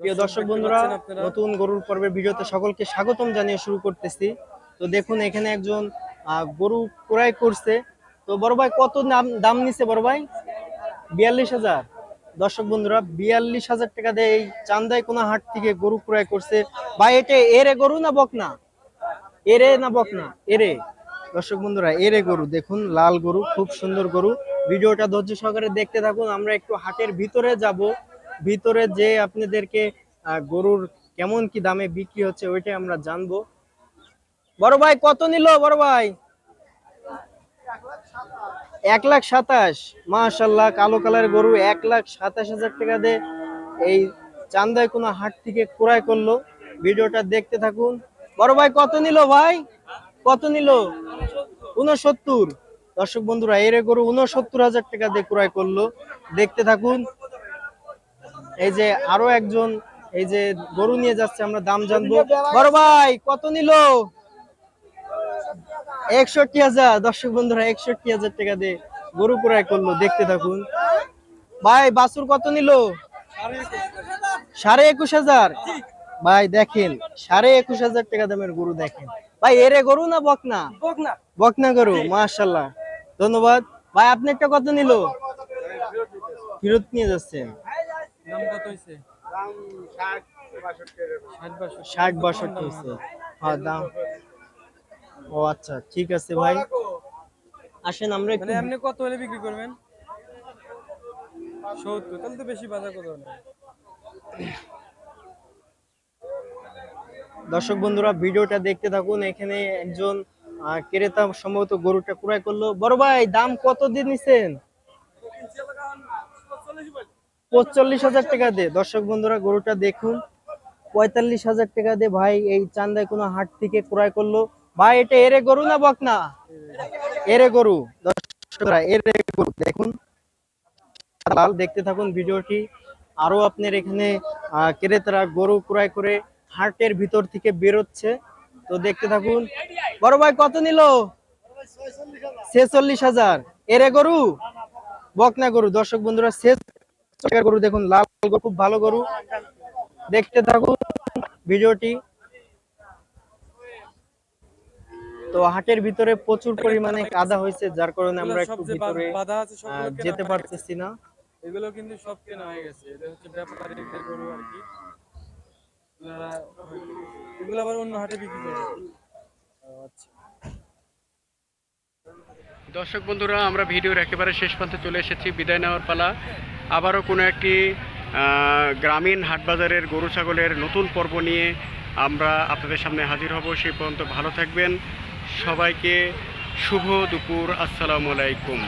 প্রিয় দর্শক বন্ধুরা নতুন গরুর পর্বের ভিডিওতে সকলকে স্বাগতম জানিয়ে শুরু করতেছি। তো দেখুন এখানে একজন গরু ক্রয় করছে। তো বড় ভাই কত দাম দাম নিছে বড় ভাই? বিয়াল্লিশ হাজার। দর্শক বন্ধুরা বিয়াল্লিশ হাজার টাকা দিয়ে এই চান্দাই কোনা হাট থেকে গরু ক্রয় করছে। ভাই এটা এরে গরু না বকনা? এরে না বকনা? এরে। দর্শক বন্ধুরা এরে গরু। দেখুন লাল গরু খুব সুন্দর গরু। ভিডিওটা ধৈর্য সহকারে দেখতে থাকুন। আমরা একটু হাটের ভিতরে যাব। ভিতরে যে আপনাদেরকে গরুর কেমন কি দামে বিক্রি হচ্ছে ওইটাই আমরা জানব। বড় ভাই, কত নিল? বড় ভাই? এক লাখ সাতাশ। মাশাল্লাহ কালো কালার গরু এক লাখ সাতাশ হাজার টাকা দিয়ে এই চান্দায় কোনো হাট থেকে ক্রয় করল। ভিডিওটা দেখতে থাকুন। বড় ভাই, কত নিল ভাই? কত নিল? উনসত্তর দর্শক বন্ধুরা, এর গরু উনসত্তর হাজার টাকা দিয়ে ক্রয় করল। দেখতে থাকুন। এই যে আরও একজন, এই যে গরু নিয়ে যাচ্ছে, আমরা দাম জানব। বড় ভাই, কত নিল? একষট্টি হাজার। দর্শক বন্ধুরা, একষট্টি হাজার টাকা দিয়ে গরু ক্রয় করল, দেখতে থাকুন। ভাই বাসুর কত নিল? সাড়ে একুশ হাজার। ভাই, দেখেন, সাড়ে একুশ হাজার টাকা দামের গরু দেখেন। ভাই, এরে গরু না বকনা? বকনা গরু মাশাল্লাহ ধন্যবাদ। ভাই, আপনি একটা কত নিল? ফিরত নিয়ে যাচ্ছেন। দাম কত হইছে? ষাট বাষট্টি। হচ্ছে হ্যাঁ দাম। ও আচ্ছা ঠিক আছে ভাই। আসেন আমরা একটু মানে আপনি কত হলে বিক্রি করবেন? সত্তর তাহলে তো বেশি বাজার দর্শক বন্ধুরা ভিডিওটা দেখতে থাকুন। এখানে একজন ক্রেতা সম্ভবত গরুটা ক্রয় করল। বড় ভাই দাম কত দিয়ে নিছেন? পঁয়তাল্লিশ হাজার টাকা দিয়ে। দর্শক বন্ধুরা, গরুটা দেখুন। পঁয়তাল্লিশ হাজার টাকা দিয়ে ভাই এই চান্দায় কোনো হাট থেকে ক্রয় করল। ভাই, এটা এরে গরু না গরু। দর্শকরা, এরে গরু। দেখুন, লাল, দেখতে থাকুন ভিডিওটি। আরও আপনার এখানে ক্রেতারা গরু ক্রয় করে হাটের ভিতর থেকে বেরোচ্ছে। তো দেখতে থাকুন। বড় ভাই, কত নিল? ছেচল্লিশ হাজার। এরে গরু? বকনা গরু। দর্শক বন্ধুরা শেষ গরু দেখুন লাল গরু খুব ভালো গরু। দেখতে থাকুন ভিডিওটি। তো হাটের ভিতরে প্রচুর পরিমাণে কাদা হয়েছে যার কারণে আমরা একটু ভিতরে যেতে পারতেছি না। এগুলো কিন্তু সব কেনা হয়ে গেছে। এটা হচ্ছে ব্যাপারীদের গরু আর কি। এগুলো আবার অন্য হাটে বিক্রি করবে ও, আচ্ছা। দর্শক বন্ধুরা আমরা ভিডিওর একেবারে শেষ প্রান্তে চলে এসেছি বিদায় নেওয়ার পালা। আবারও কোনো একটি গ্রামীণ হাটবাজারের গরু ছাগলের নতুন পর্ব নিয়ে আমরা আপনাদের সামনে হাজির হব। সেই পর্যন্ত ভালো থাকবেন। সবাইকে শুভ দুপুর। আসসালামু আলাইকুম।